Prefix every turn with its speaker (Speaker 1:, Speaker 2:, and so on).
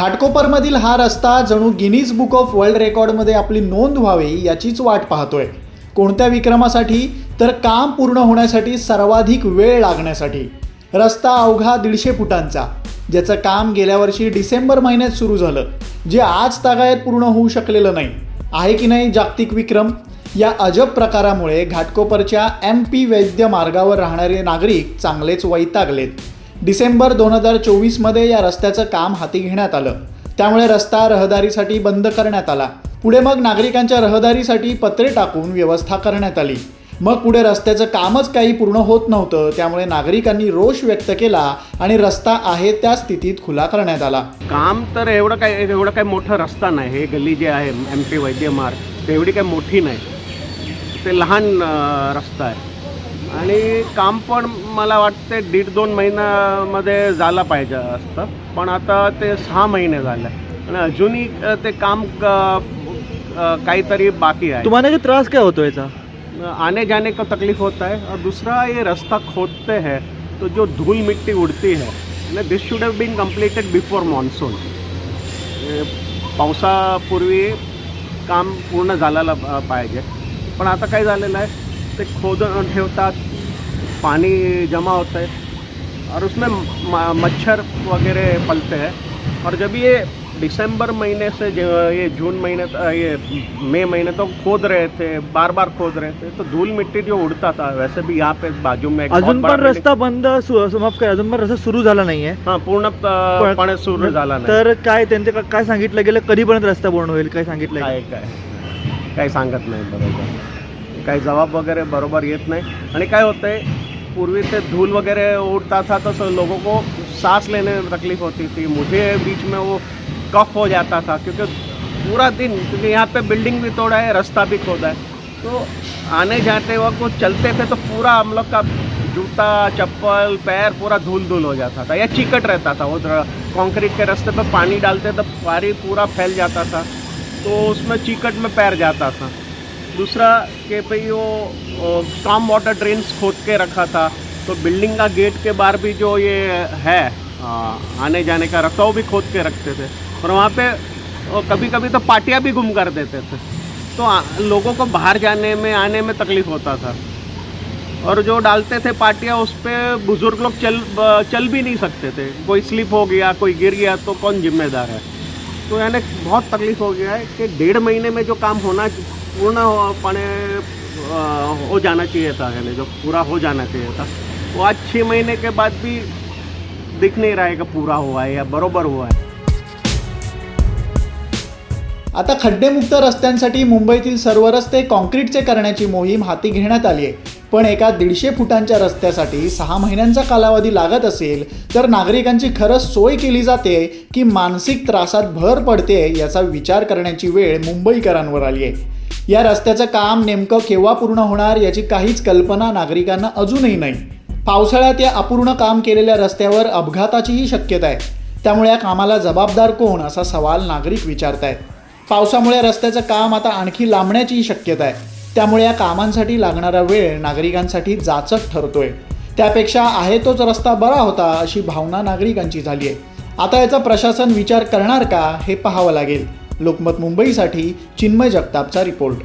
Speaker 1: घाटकोपरमधील हा रस्ता जणू गिनीज बुक ऑफ वर्ल्ड रेकॉर्डमध्ये आपली नोंद व्हावी याचीच वाट पाहतोय. कोणत्या विक्रमासाठी? तर काम पूर्ण होण्यासाठी सर्वाधिक वेळ लागण्यासाठी. रस्ता अवघा दीडशे फुटांचा ज्याचं काम गेल्या वर्षी डिसेंबर महिन्यात सुरू झालं जे आज तागायत पूर्ण होऊ शकलेलं नाही. आहे की नाही जागतिक विक्रम? या अजब प्रकारामुळे घाटकोपरच्या एम पी वैद्य मार्गावर राहणारे नागरिक चांगलेच वैतागलेत. डिसेंबर दोन हजार चोवीसमध्ये या रस्त्याचं काम हाती घेण्यात आलं. त्यामुळे रस्ता रहदारीसाठी बंद करण्यात आला. पुढे मग नागरिकांच्या रहदारीसाठी पत्रे टाकून व्यवस्था करण्यात आली. मग पुढे रस्त्याचं कामच काही पूर्ण होत नव्हतं त्यामुळे नागरिकांनी रोष व्यक्त केला आणि रस्ता आहे त्या स्थितीत खुला करण्यात आला.
Speaker 2: काम तर एवढं काय एवढं काय मोठं रस्ता नाही. हे गल्ली जे आहे एम पी वैद्य मार्ग ते एवढी काही मोठी नाही. ते लहान रस्ता आहे. आणि काम पण मला वाटते दीड दोन महिन्यामध्ये झाला पाहिजे असतं. पण आता ते सहा महिने झाले. आणि अजूनही ते काम काहीतरी बाकी आहे.
Speaker 3: तुम्हाला त्रास काय होतो याचा?
Speaker 2: आने जाने का तकलीफ होता है और दूसरा ये रास्ता खोदते हैं तो जो धूल मिट्टी उड़ती है this should have been completed before monsoon पावसापूर्वी काम पूर्ण झालेलं पाहिजे. पण आता काय झालेलं आहे? ते खोदून ठेवतात पानी जमा होता है और उसमें मच्छर वगैरह पलते हैं। और जब ये दिसंबर महीने से जो ये जून महीने ये मई महीने तो खोद रहे थे बार बार खोद रहे थे तो धूल मिट्टी जो उड़ता था वैसे भी यहाँ पे बाजू में
Speaker 3: अजून पण रस्ता बंद सु- समाप्त काय अजून पण रस्ता सुरू झाला नाहीये.
Speaker 2: हा पूर्णपणे सुरू झाला नाही.
Speaker 3: तर काय त्यांचे काय सांगितलं गेलं? कधीपर्यंत रस्ता पूर्ण होईल? काय सांगितलं
Speaker 2: काय काय काही सांगत नाही बरोबर. काही जबाब वगैरे बरोबर येत नहीं. आणि काय होतंय, पूर्वी से धूल वगैरह उड़ता था तो लोगों को सांस लेने में तकलीफ़ होती थी मुझे बीच में वो कफ हो जाता था, क्योंकि पूरा दिन क्योंकि यहाँ पे बिल्डिंग भी तोड़ा है, रास्ता भी खोदा है. तो आने जाते वक्त वो चलते थे तो पूरा हम लोग का जूता, चप्पल, पैर पूरा धूल धूल हो जाता था. या चिकट रहता था, वो कंक्रीट के रास्ते पर पानी डालते तो पानी पूरा फैल जाता था. तो उसमें चिकट में पैर जाता था. दूसरा कि भाई वो कम वाटर ड्रेन्स खोद के रखा था। तो बिल्डिंग का गेट के बाहर भी जो ये है आने जाने का रखाव भी खोद के रखते थे। और वहाँ पे कभी कभी तो पाटियाँ भी गुम कर देते थे। तो लोगों को बाहर जाने में, आने में तकलीफ़ होता था। और जो डालते थे पाटियाँ उस पर बुज़ुर्ग लोग चल चल भी नहीं सकते थे। कोई स्लिप हो गया, कोई गिर गया तो कौन जिम्मेदार है? तो यानी बहुत तकलीफ़ हो गया है कि डेढ़ महीने में जो काम होना पूर्ण हो- हो जाना चाहिए था यानी जो पूरा हो जाना चाहिए था। वो आज छः महीने के बाद भी दिख नहीं रहा है कि पूरा हुआ है या बरोबर हुआ है।
Speaker 1: आता खड्डेमुक्त रस्त्यांसाठी मुंबईतील सर्व रस्ते कॉन्क्रीटचे करण्याची मोहीम हाती घेण्यात आली आहे. पण एका दीडशे फुटांच्या रस्त्यासाठी सहा महिन्यांचा कालावधी लागत असेल तर नागरिकांची खरंच सोय केली जाते की मानसिक त्रासात भर पडते याचा विचार करण्याची वेळ मुंबईकरांवर आली आहे. या रस्त्याचं काम नेमकं केव्हा पूर्ण होणार याची काहीच कल्पना नागरिकांना अजूनही नाही. पावसाळ्यात या अपूर्ण काम केलेल्या रस्त्यावर अपघाताचीही शक्यता आहे. त्यामुळे या कामाला जबाबदार कोण असा सवाल नागरिक विचारतायत. पावसामुळे रस्त्याचं काम आता आणखी लांबण्याचीही शक्यता आहे. त्यामुळे या कामांसाठी लागणारा वेळ नागरिकांसाठी जाचक ठरतोय. त्यापेक्षा आहे तोच रस्ता बरा होता अशी भावना नागरिकांची झाली आहे. आता याचा प्रशासन विचार करणार का हे पाहावं लागेल. लोकमत मुंबईसाठी चिन्मय जगतापचा रिपोर्ट.